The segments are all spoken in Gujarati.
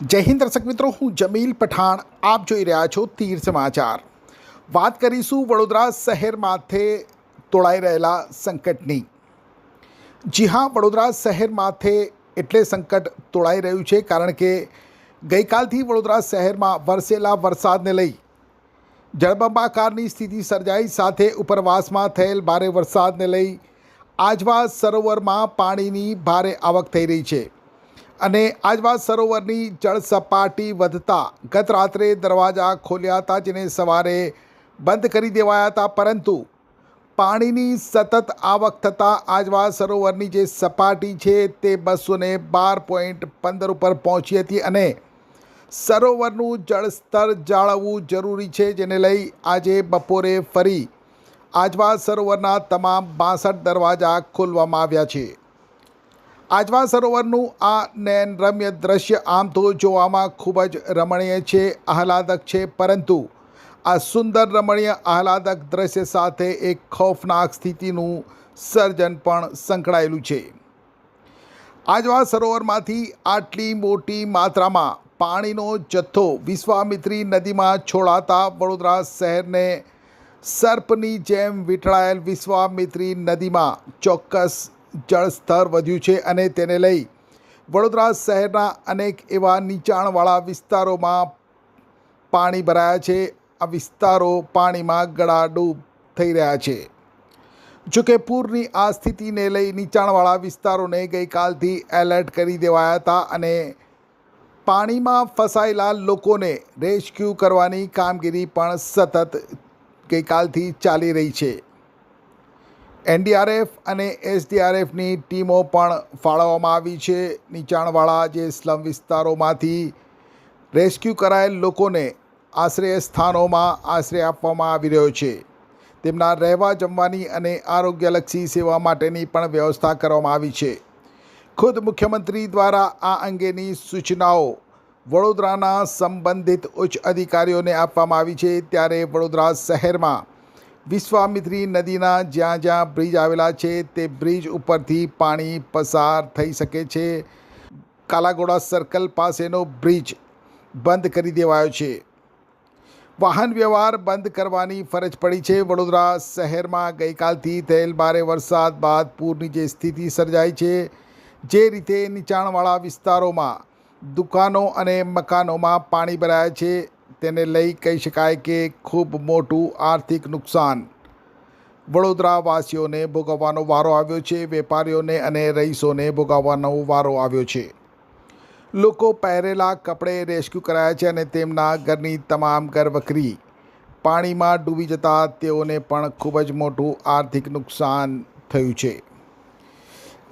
જય હિન્દ દર્શક મિત્રો, હું જમીલ પઠાણ. આપ જોઈ રહ્યા છો તીર સમાચાર. વાત કરીશું વડોદરા શહેર માથે તોળાઈ રહેલા સંકટની. જી હા, વડોદરા શહેર માથે એટલે સંકટ તોળાઈ રહ્યું છે, કારણ કે ગઈકાલથી વડોદરા શહેરમાં વરસેલા વરસાદને લઈ જળબંબાકારની સ્થિતિ સર્જાઈ, સાથે ઉપરવાસમાં થયેલ ભારે વરસાદને લઈ આજવા સરોવરમાં પાણીની ભારે આવક થઈ રહી છે. અને આજવા સરોવરની જળ સપાટી વધતા ગત રાત્રે દરવાજા ખોલ્યા હતા જેને સવારે બંધ કરી દેવાયા હતા, પરંતુ પાણીની સતત આવક થતાં આજવા સરોવરની જે સપાટી છે તે બસો ને બાર પોઈન્ટ પંદર ઉપર પહોંચી હતી અને સરોવરનું જળસ્તર જાળવવું જરૂરી છે, જેને લઈ આજે બપોરે ફરી આજવા સરોવરના તમામ બાસઠ દરવાજા ખોલવામાં આવ્યા છે. આજવા સરોવરનું આ નયનરમ્ય દ્રશ્ય આમ તો જોવામાં ખૂબ જ રમણીય છે, આહલાદક છે, પરંતુ આ સુંદર રમણીય આહલાદક દ્રશ્ય સાથે એક ખૌફનાક સ્થિતિનું સર્જન પણ સંકળાયેલું છે. આજવા સરોવરમાંથી આટલી મોટી માત્રામાં પાણીનો જથ્થો વિશ્વામિત્રી નદીમાં છોડાતા વડોદરા શહેરને સર્પની જેમ વીંટળાયેલ વિશ્વામિત્રી નદીમાં ચોક્કસ જળસ્તર વધ્યું છે અને તેને લઈ વડોદરા શહેરના અનેક એવા નીચાણવાળા વિસ્તારોમાં પાણી ભરાયા છે. આ વિસ્તારો પાણીમાં ગળાડૂબ થઈ રહ્યા છે. જોકે પૂરની આ સ્થિતિને લઈ નીચાણવાળા વિસ્તારોને ગઈકાલથી એલર્ટ કરી દેવાયા હતા અને પાણીમાં ફસાયેલા લોકોને રેસ્ક્યુ કરવાની કામગીરી પણ સતત ગઈકાલથી ચાલી રહી છે. એનડીઆરએફ અને એસડીઆરએફની ટીમો પણ ફાળવવામાં આવી છે. નીચાણવાળા જે સ્લમ વિસ્તારોમાંથી રેસ્ક્યુ કરાયેલ લોકોને આશ્રય સ્થાનોમાં આશ્રય આપવામાં આવી રહ્યો છે. તેમના રહેવા, જમવાની અને આરોગ્યલક્ષી સેવા માટેની પણ વ્યવસ્થા કરવામાં આવી છે. ખુદ મુખ્યમંત્રી દ્વારા આ અંગેની સૂચનાઓ વડોદરાના સંબંધિત ઉચ્ચ અધિકારીઓને આપવામાં આવી છે. ત્યારે વડોદરા શહેરમાં વિશ્વામિત્રી નદીના જ્યાં જ્યાં બ્રિજ આવેલા છે, તે બ્રિજ ઉપરથી પાણી પસાર થઈ શકે છે. કાલાઘોડા સર્કલ પાસેનો બ્રિજ બંધ કરી દેવાયો છે. વાહન વ્યવહાર બંધ કરવાની ફરજ પડી છે. વડોદરા શહેરમાં ગઈકાલથી થયેલ ભારે વરસાદ બાદ પૂરની જે સ્થિતિ સર્જાઈ છે, જે રીતે નીચાણવાળા વિસ્તારોમાં દુકાનો અને મકાનોમાં પાણી ભરાયા છે તેને લઈ કહી શકાય કે ખૂબ મોટું આર્થિક નુકસાન. વડોદરાવાસીઓને ભોગવવાનો વારો આવ્યો છે, વેપારીઓને અને રહીશોને ભોગવવાનો વારો આવ્યો છે. લોકો પહેરેલા કપડે રેસ્ક્યુ કરાયા છે અને તેમના ઘરની તમામ ઘરવખરી પાણીમાં ડૂબી જતા તેઓને પણ ખૂબ જ મોટું આર્થિક નુકસાન થયું છે.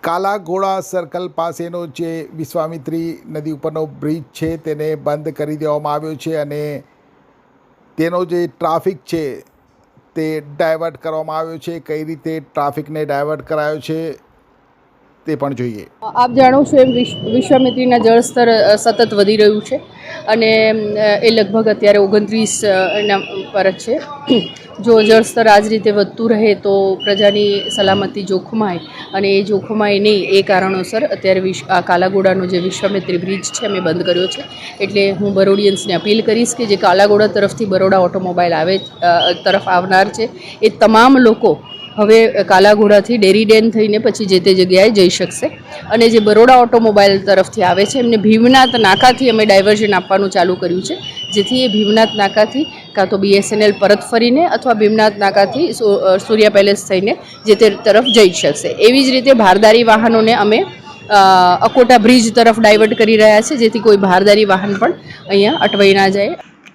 કાલાઘોડા સર્કલ પાસેનો જે વિશ્વામિત્રી નદી ઉપરનો બ્રિજ છે તેને બંધ કરી દેવામાં આવ્યો છે અને તેનો જે ટ્રાફિક છે તે ડાયવર્ટ કરવામાં આવ્યો છે. કઈ રીતે ટ્રાફિકને ડાયવર્ટ કરાયો છે તે પણ જોઈએ. આપ જાણો છો એમ વિશ્વ વિશ્વામિત્રીના જળસ્તર સતત વધી રહ્યું છે. અને એ લગભગ અત્યારે ઓગણત્રીસ એના પર જ છે. જો જળસ્તર આ જ રીતે વધતું રહે તો પ્રજાની સલામતી જોખમાય. અને એ જોખમાય નહીં એ કારણોસર અત્યારે વિશ, આ કાલાઘોડાનો જે વિશ્વામિત્રી બ્રિજ છે મેં બંધ કર્યો છે. એટલે હું બરોડિયન્સને અપીલ કરીશ કે જે કાલાઘોડા તરફથી બરોડા ઓટોમોબાઈલ આવે તરફ આવનાર છે, એ તમામ લોકો હવે કાલાઘોડાથી ડેરી ડેન થઈને પછી જે તે જગ્યાએ જઈ શકશે. અને જે બરોડા ઓટોમોબાઈલ તરફથી આવે છે, એમને ભીમનાથ નાકાથી અમે ડાયવર્ઝન આપવાનું ચાલુ કર્યું છે. જેથી એ ભીમનાથ નાકાથી કાં તો બીએસએનએલ પરત ફરીને અથવા ભીમનાથ નાકાથી સૂર્યા પેલેસ થઈને જે તે તરફ જઈ શકશે. એવી જ રીતે ભારદારી વાહનોને અમે અકોટા બ્રિજ તરફ ડાયવર્ટ કરી રહ્યા છે, જેથી કોઈ ભારદારી વાહન પણ અહીંયા અટવાઈ ના જાય.